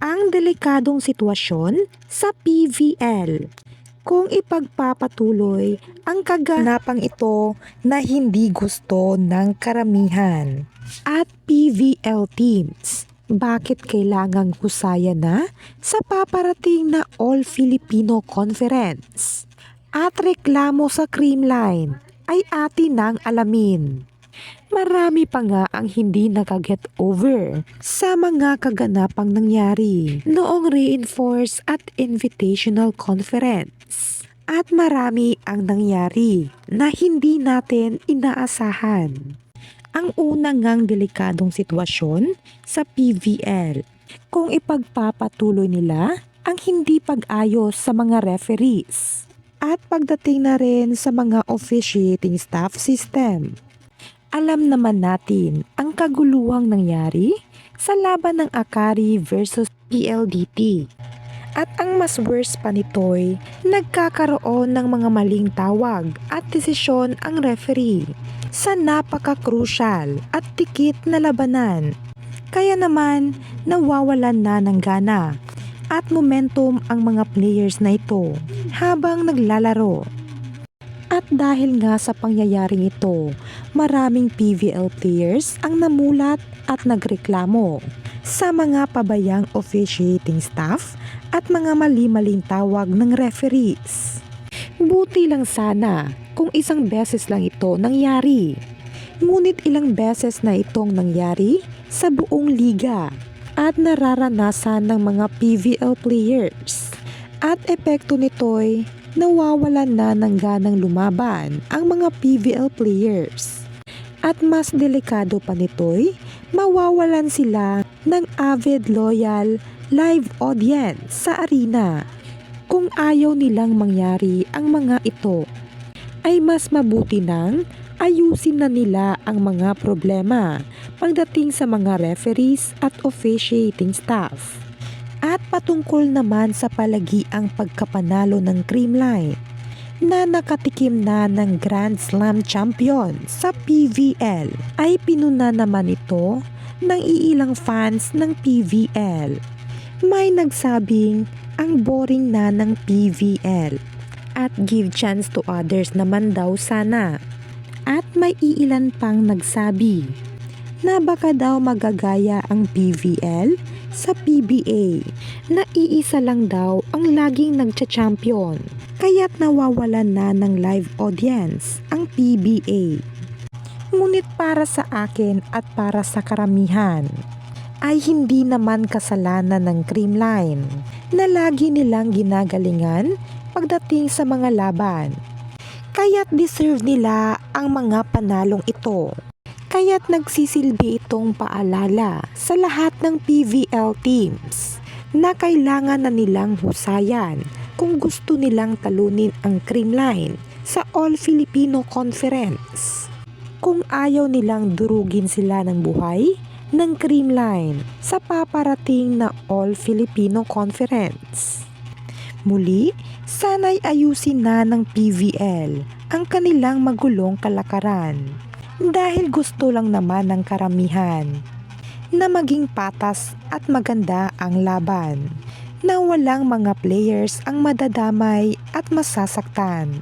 ang delikadong sitwasyon sa PVL. Kung ipagpapatuloy ang kaganapang ito na hindi gusto ng karamihan at PVL teams, bakit kailangang husayan na sa paparating na All Filipino Conference? At reklamo sa Creamline ay atin nang alamin. Marami pa nga ang hindi nakaget over sa mga kaganapang nangyari noong Reinforce at Invitational Conference. At marami ang nangyari na hindi natin inaasahan. Ang unang ngang delikadong sitwasyon sa PVL kung ipagpapatuloy nila ang hindi pag-ayos sa mga referees at pagdating na rin sa mga officiating staff system. Alam naman natin ang kaguluhang nangyari sa laban ng Akari versus PLDT. At ang mas worse pa nito'y nagkakaroon ng mga maling tawag at desisyon ang referee sa napaka-crucial at tikit na labanan. Kaya naman nawawalan na ng gana at momentum ang mga players na ito habang naglalaro. At dahil nga sa pangyayaring ito, maraming PVL players ang namulat at nagreklamo sa mga pabayang officiating staff at mga mali-maling tawag ng referees. Buti lang sana kung isang beses lang ito nangyari. Ngunit ilang beses na itong nangyari sa buong liga at nararanasan ng mga PVL players. At epekto nito'y nawawalan na ng ganang lumaban ang mga PVL players. At mas delikado pa nito'y mawawalan sila ng avid loyal live audience sa arena. Kung ayaw nilang mangyari ang mga ito, ay mas mabuti nang ayusin na nila ang mga problema pagdating sa mga referees at officiating staff. At patungkol naman sa palagiang pagkapanalo ng Creamline na nakatikim na ng Grand Slam champion sa PVL ay pinuna naman ito ng iilang fans ng PVL. May nagsabing ang boring na ng PVL at give chance to others naman daw sana. At may iilan pang nagsabi na baka daw magagaya ang PVL sa PBA na iisa lang daw ang laging nagcha-champion kaya't nawawalan na ng live audience ang PBA. Ngunit para sa akin at para sa karamihan ay hindi naman kasalanan ng Creamline na lagi nilang ginagalingan pagdating sa mga laban. Kaya't deserve nila ang mga panalong ito. Kaya't nagsisilbi itong paalala sa lahat ng PVL teams na kailangan na nilang husayan kung gusto nilang talunin ang Creamline sa All Filipino Conference. Kung ayaw nilang durugin sila ng buhay ng Creamline sa paparating na All Filipino Conference. Muli, sana'y ayusin na ng PVL ang kanilang magulong kalakaran dahil gusto lang naman ng karamihan na maging patas at maganda ang laban na walang mga players ang madadamay at masasaktan.